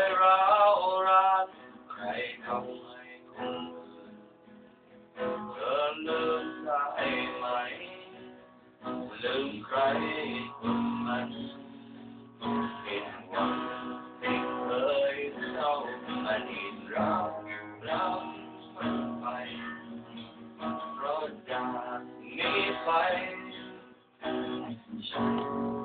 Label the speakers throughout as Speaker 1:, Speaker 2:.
Speaker 1: ยร้าวรานใครทำให้คนอื่นเธอลืมได้ไหม ลืมใครคนนั้นผิดหวังที่เคยเศร้าอดีตรักรักมันไปเพราะจากนี้ไปฉัน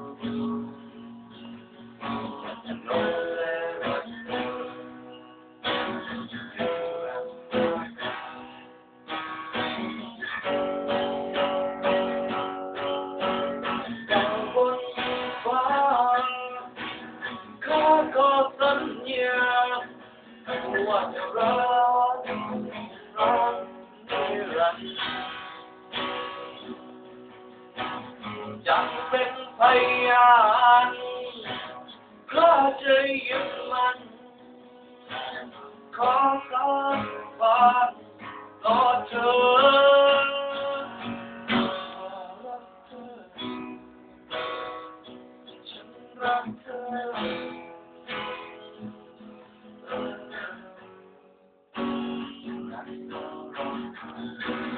Speaker 1: ก็สัญญาว่าจะรักรักนิรันดร์จะเป็นพยานข้าจะยึดมันขอรักบานต่อเธอรักเธอ Thank you.